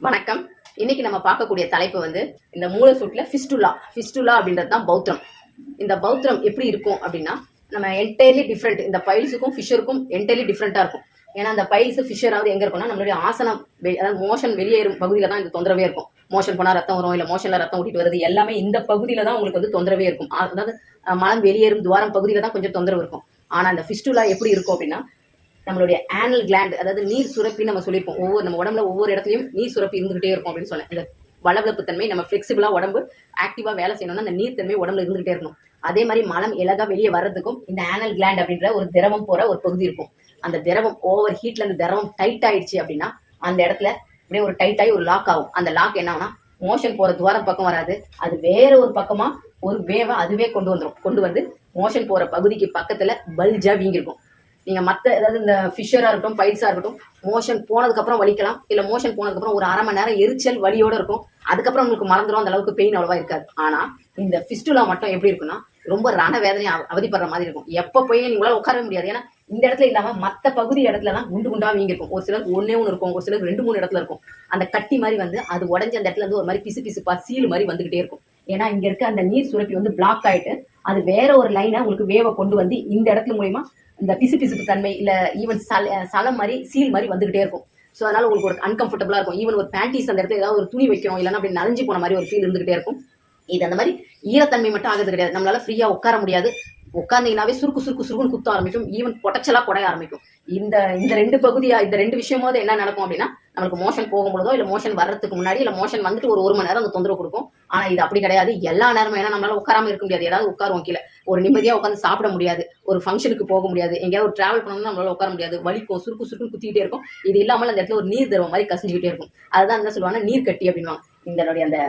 வணக்கம். இன்னைக்கு நம்ம பார்க்கக்கூடிய தலைப்பு வந்து இந்த மூல சூட்டில் ஃபிஸ்டுலா ஃபிஸ்டுலா அப்படின்றது தான் பௌத்திரம். இந்த பௌத்திரம் எப்படி இருக்கும் அப்படின்னா நம்ம என்டையர்லி டிஃப்ரெண்ட் இந்த பைல்ஸுக்கும் ஃபிஷருக்கும் என்டையர்லி டிஃப்ரெண்ட்டாக இருக்கும். ஏன்னா அந்த பைல்ஸ் ஃபிஷராவது எங்கே இருக்கும்னா நம்மளுடைய ஆசனம் வெ- அதாவது மோஷன் வெளியேறும் பகுதியில் தான் இந்த தொந்தரவே இருக்கும். மோஷன் போனால் ரத்தம் வரும் இல்லை மோஷனில் ரத்தம் ஓட்டிட்டு வருது எல்லாமே இந்த பகுதியில் தான் உங்களுக்கு வந்து தொந்தரவே இருக்கும். அதாவது மலம் வெளியேறும் துவாரம் பகுதியில் தான் கொஞ்சம் தொந்தரவு இருக்கும். ஆனால் அந்த ஃபிஸ்டுலா எப்படி இருக்கும் அப்படின்னா நம்மளுடைய ஆனல் கிளாண்ட் அதாவது நீர் சுரப்பி நம்ம சொல்லியிருப்போம். ஒவ்வொரு நம்ம உடம்புல ஒவ்வொரு இடத்துலயும் நீர் சுரப்பி இருந்துகிட்டே இருக்கும் அப்படின்னு சொன்னேன். இந்த வளவளப்பு தன்மை நம்ம ஃபிளெக்சிபிளா உடம்பு ஆக்டிவா வேலை செய்யணும்னா அந்த நீர் தன்மை உடம்புல இருந்துகிட்டே இருக்கணும். அதே மாதிரி மலம் இலகா வெளியே வர்றதுக்கும் இந்த ஆனல் கிளாண்ட் அப்படின்ற ஒரு திரவம் போற ஒரு பகுதி இருக்கும். அந்த திரவம் ஓவர் ஹீட்ல அந்த திரவம் டைட் ஆயிடுச்சு அப்படின்னா அந்த இடத்துல அப்படியே ஒரு டைட் ஆகி ஒரு லாக் ஆகும். அந்த லாக் என்ன ஆகும்னா மோஷன் போற துவாரம் பக்கம் வராது. அது வேற ஒரு பக்கமா ஒரு வேவை அதுவே கொண்டு வந்துடும் கொண்டு வந்து மோஷன் போற பகுதிக்கு பக்கத்துல பல்ஜா வீங்கிருக்கும். நீங்க மத்த ஏதாவது இந்த ஃபிஷரா இருக்கட்டும் பைல்ஸா இருக்கட்டும் மோஷன் போனதுக்கு அப்புறம் வலிக்கலாம். இல்ல மோஷன் போனதுக்கு அப்புறம் ஒரு அரை மணி நேரம் எரிச்சல் வலியோட இருக்கும். அதுக்கப்புறம் உங்களுக்கு மறந்துடும் அந்த அளவுக்கு பெயின் அவ்வளவா இருக்காது. ஆனா இந்த ஃபிஸ்டுலா மட்டும் எப்படி இருக்குன்னா ரொம்ப ரண வேதனை அவதிப்படுற மாதிரி இருக்கும். எப்ப போய் உங்களால உட்காரவே முடியாது. ஏன்னா இந்த இடத்துல இல்லாம மத்த பகுதி இடத்துல தான் குண்டு குண்டா வீங்க இருக்கும் ஒரு சிலர் ஒன்னே ஒன்று இருக்கும் ஒரு சிலர் ரெண்டு மூணு இடத்துல இருக்கும். அந்த கட்டி மாதிரி வந்து அது உடஞ்ச அந்த இடத்துல இருந்து ஒரு மாதிரி பிசு பிசுப்பா சீல் மாதிரி வந்துகிட்டே இருக்கும். ஏன்னா இங்க இருக்க அந்த நீர் சுரப்பி வந்து பிளாக் ஆயிட்டு அது வேற ஒரு லைனை உங்களுக்கு வேவை கொண்டு வந்து இந்த இடத்துல மூலியமா இந்த பிசு பிசுப்பு தன்மை இல்ல ஈவன் சல சலம் மாதிரி சீல் மாதிரி வந்துகிட்டே இருக்கும். ஸோ அதனால உங்களுக்கு ஒரு அன்கம்ஃபர்டபுளா இருக்கும். ஈவன் ஒரு பேண்டீஸ் அந்த இடத்துல ஏதாவது ஒரு துணி வைக்கணும் இல்லைன்னா அப்படி நனைஞ்சு போன மாதிரி ஒரு ஃபீல் இருந்துகிட்டே இருக்கும். இது அந்த மாதிரி ஈரத்தன்மை மட்டும் ஆகிறது கிடையாது. நம்மளால ஃப்ரீயா உட்கார முடியாது. உட்கார்ந்தீங்கன்னாவே சுருக்கு சுருக்கு சுருக்குன்னு குத்த ஆரம்பிக்கும். ஈவன் பொட்டச்சலா குடைய ஆரம்பிக்கும். இந்த இந்த ரெண்டு பகுதியா இந்த ரெண்டு விஷயமாவது என்ன நடக்கும் அப்படின்னா நம்மளுக்கு மோஷன் போகும்பொழுதோ இல்ல மோஷன் வர்றதுக்கு முன்னாடி இல்ல மோஷன் வந்துட்டு ஒரு ஒரு மணி நேரம் அந்த தொந்தரவு கொடுக்கும். ஆனா இது அப்படி கிடையாது. எல்லா நேரமும் ஏன்னா நம்மளால உட்காராம இருக்க முடியாது. ஏதாவது உட்காருவோம் கீழே. ஒரு நிம்மதியா உட்காந்து சாப்பிட முடியாது. ஒரு ஃபங்க்ஷனுக்கு போக முடியாது. எங்கேயாவது ஒரு டிராவல் பண்ணணும்னா நம்மளால உட்கார முடியாது. வலிக்கும் சுருக்கு சுருக்குன்னு குத்திக்கிட்டே இருக்கும். இது இல்லாமல் அந்த இடத்துல ஒரு நீர் திரவம் மாதிரி கசிஞ்சுக்கிட்டே இருக்கும். அதுதான் என்ன சொல்லுவாங்க நீர் கட்டி அப்படின்வாங்க இதனுடைய அந்த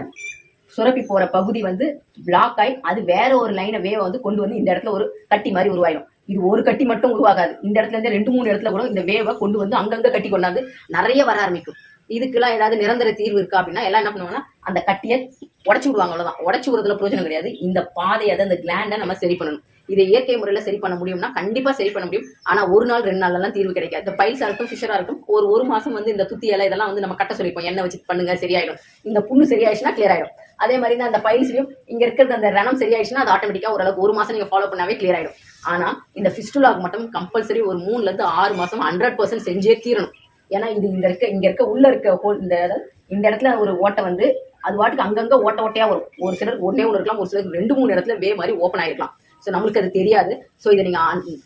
சுரப்பி போற பகுதி வந்து பிளாக் ஆகி அது வேற ஒரு லைனை வேவை வந்து கொண்டு வந்து இந்த இடத்துல ஒரு கட்டி மாதிரி உருவாயிடும். இது ஒரு கட்டி மட்டும் உருவாகாது. இந்த இடத்துல இருந்து ரெண்டு மூணு இடத்துல கூட இந்த வேவை கொண்டு வந்து அங்கங்க கட்டி கொண்டாந்து நிறைய வர ஆரம்பிக்கும். இதுக்கெல்லாம் ஏதாவது நிரந்தர தீர்வு இருக்கா அப்படின்னா எல்லாம் என்ன பண்ணுவாங்கன்னா அந்த கட்டியை உடச்சு விடுவாங்க அவ்வளவுதான். உடச்சு விடுறதுல பிரயோஜனம் கிடையாது. இந்த பாதையை அதை அந்த கிளாண்டை நம்ம சரி பண்ணணும். இதை இயற்கை முறையில சரி பண்ண முடியும்னா கண்டிப்பா சரி பண்ண முடியும். ஆனா ஒரு நாள் ரெண்டு நாள்ல எல்லாம் தீர்வு கிடைக்காது. இந்த பைல்ஸா இருக்கும் ஃபிஷரா இருக்கும் ஒரு ஒரு மாசம் வந்து இந்த துத்தி இலை இதெல்லாம் வந்து நம்ம கட்ட சொல்லிப்போம். எண்ணெய் வச்சு பண்ணுங்க சரியாயிடும். இந்த புண்ணு சரியாயிடுச்சுன்னா கிளியர் ஆயிடும். அதே மாதிரி தான் அந்த பைல்ஸ்லயும் இங்க இருக்கிறது அந்த ரணம் சரியாயிடுச்சுன்னா அது ஆட்டோமேட்டிக்கா ஓரளவுக்கு ஒரு மாசம் நீங்க ஃபாலோ பண்ணாவே கிளியர் ஆயிடும். ஆனா இந்த ஃபிஸ்டுலாக் மட்டும் கம்பல்சரி ஒரு மூணுல இருந்து ஆறு மாசம் ஹண்ட்ரட் பர்சன்ட் செஞ்சே தீரணும். ஏன்னா இது இங்கே இருக்க இங்க இருக்க உள்ள இருக்க ஹோல் இந்த இந்த இடத்துல ஒரு ஓட்டை வந்து அது வாட்டுக்கு அங்கங்க ஓட்ட ஓட்டையா வரும். ஒரு சிலர் ஒன்னே ஒன்று இருக்கலாம் ஒரு சிலர் ரெண்டு மூணு இடத்துல வே மாதிரி ஓப்பன் ஆயிருக்கலாம். ஸோ நம்மளுக்கு அது தெரியாது. ஸோ இதை நீங்க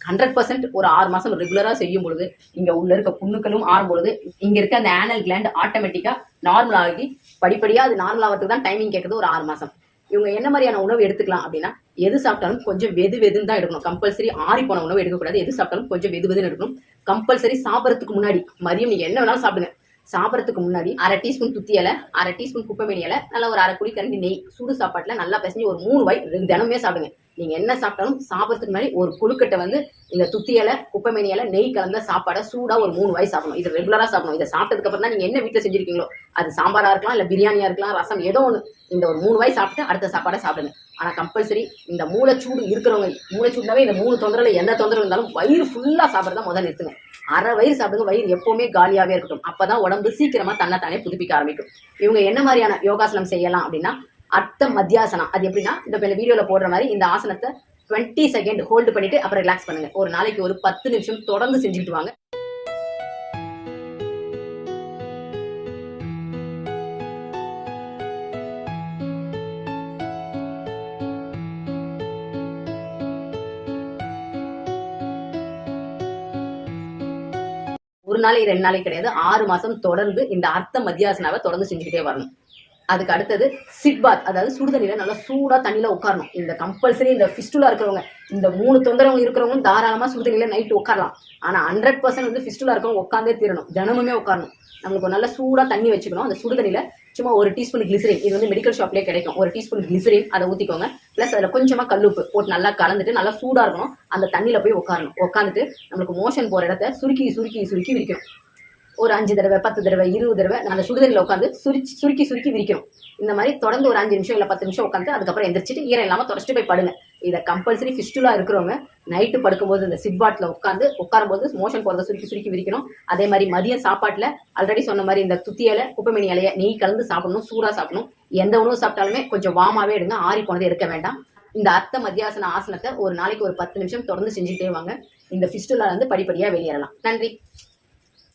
ஹண்ட்ரட் பர்சன்ட் ஒரு ஆறு மாசம் ரெகுலரா செய்யும் பொழுது இங்க உள்ள இருக்க புண்ணுக்களும் ஆறும் பொழுது இங்க இருக்க அந்த ஆனல் கிளாண்ட் ஆட்டோமேட்டிக்கா நார்மல் ஆகி படிப்படியா அது நார்மல் ஆகிறதுக்கு தான் டைமிங் கேட்குறது ஒரு ஆறு மாசம். இவங்க என்ன மாதிரியான உணவு எடுத்துக்கலாம் அப்படின்னா எது சாப்பிட்டாலும் கொஞ்சம் வெது வெதுன்னு தான் எடுக்கணும். கம்பல்சரி ஆறி போன உணவு எடுக்கக்கூடாது. எது சாப்பிட்டாலும் கொஞ்சம் வெது வெதுன்னு எடுக்கணும். கம்பல்சரி சாப்பிட்றதுக்கு முன்னாடி மதியம் நீங்க என்ன வேணாலும் சாப்பிடுங்க. சாப்பிட்றதுக்கு முன்னாடி அரை டீஸ்பூன் துத்தி இலை அரை டீஸ்பூன் குப்பைமேனி இலை நல்லா ஒரு அரை குடி கரண்டி நெய் சூடு சாப்பாட்டில் நல்லா பிசைஞ்சு ஒரு மூணு வாய் ரெண்டு தினமே சாப்பிடுங்க. நீங்கள் என்ன சாப்பிட்டாலும் சாப்பிட்றதுக்கு முன்னாடி ஒரு குழுக்கட்டை வந்து இந்த துத்தி இலை குப்பைமேனி இலை நெய் கலந்த சாப்பாடை சூடாக ஒரு மூணு வாய் சாப்பிடணும். இது ரெகுலராக சாப்பிடணும். இதை சாப்பிட்டதுக்கு அப்புறம் தான் நீங்கள் என்ன வீட்டில் செஞ்சுருக்கீங்களோ அது சாம்பாராக இருக்கலாம் இல்லை பிரியாணியாக இருக்கலாம் ரசம் ஏதோ ஒன்று இந்த ஒரு மூணு வாய் சாப்பிட்டு அடுத்த சாப்பாடை சாப்பிடுங்க. ஆனால் கம்பல்சரி இந்த மூளைச்சூடு இருக்கிறவங்க மூளைச்சூடுனாவே இந்த மூணு தொந்தரவுல எந்த தொந்தரவு இருந்தாலும் வயிறு ஃபுல்லாக சாப்பிட்றத முதல்ல நிறுத்துங்க. அரை வயிறு சாப்பிடுங்க வயிறு எப்போவுமே காலியாகவே இருக்கட்டும். அப்போ தான் உடம்பு சீக்கிரமாக தன்னைத்தானே புதுப்பிக்க ஆரம்பிக்கும். இவங்க என்ன மாதிரியான யோகாசனம் செய்யலாம் அப்படின்னா அர்த்த மத்தியாசனம். அது எப்படின்னா இந்த வீடியோவில் போடுற மாதிரி இந்த ஆசனத்தை 20 செகண்ட் ஹோல்டு பண்ணிட்டு அப்புறம் ரிலாக்ஸ் பண்ணுங்க. ஒரு நாளைக்கு ஒரு பத்து நிமிஷம் தொடர்ந்து செஞ்சுட்டு வாங்க. ஒரு நாளைக்கு ரெண்டு நாளைக்கு கிடையாது. ஆறு மாசம் தொடர்ந்து இந்த அர்த்த மத்தியாசனாவை தொடர்ந்து செஞ்சுக்கிட்டே வரணும். அதுக்கு அடுத்தது சிட் பாத் அதாவது சுடுதண்ணில நல்லா சூடா தண்ணியில உட்காரணும். இந்த கம்பல்சரி இந்த ஃபிஸ்டுலா இருக்கிறவங்க இந்த மூணு தொந்தரவு இருக்கிறவங்க தாராளமா சுடுதண்ணில நைட்டு உட்காரலாம். ஆனா ஹண்ட்ரட் பர்சன்ட் வந்து ஃபிஸ்டுலா இருக்கிறவங்க உட்காந்தே தீரணும். தினமுமே உட்காரணும். நம்மளுக்கு நல்ல சூடா தண்ணி வச்சுக்கணும். அந்த சுடுதண்ணில சும்மா ஒரு டீஸ்பூன் கிளிசரின் இது வந்து மெடிக்கல் ஷாப்லேயே கிடைக்கும். ஒரு டீஸ்பூன் கிளிசரின் அதை ஊற்றிக்கோங்க ப்ளஸ் அதில் கொஞ்சமாக கல்லுப்பு போட்டு நல்லா கலந்துட்டு நல்லா சூடாக இருக்கணும். அந்த தண்ணியில் போய் உட்காரணும். உட்காந்துட்டு நம்மளுக்கு மோஷன் போகிற இடத்த சுருக்கி சுருக்கி சுருக்கி விரிக்கணும். ஒரு அஞ்சு தடவை பத்து தடவை இருபது தடவை நான் அந்த சுடுதண்ணில் உட்காந்து சுருச்சி சுருக்கி சுருக்கி விரிக்கணும். இந்த மாதிரி தொடர்ந்து ஒரு அஞ்சு நிமிஷம் இல்லை பத்து நிமிஷம் உட்காந்து அதுக்கப்புறம் எந்திரிச்சிட்டு ஈரம் இல்லாமல் தொடச்சிட்டு போய் படுங்க. இதை கம்பல்சரி ஃபிஸ்டுலாக இருக்கிறவங்க நைட்டு படுக்கும்போது இந்த சிட்பாட்டில் உட்காந்து உட்காரும்போது மோஷன் போகிறத சுருக்கி சுருக்கி விரிக்கணும். அதே மாதிரி மதியம் சாப்பாட்டில் ஆல்ரெடி சொன்ன மாதிரி இந்த துத்தி இலை குப்பைமணி இலையை நெய் கலந்து சாப்பிடணும் சூடாக சாப்பிடணும். எந்த உணவு சாப்பிட்டாலுமே கொஞ்சம் வாமாவே எடுங்க ஆறி போனதை எடுக்க வேண்டாம். இந்த அர்த்த மத்தியாசன ஆசனத்தை ஒரு நாளைக்கு ஒரு பத்து நிமிஷம் தொடர்ந்து செஞ்சுட்டே வாங்க. இந்த ஃபிஸ்டுலா வந்து படிப்படியாக வெளியேறலாம். நன்றி.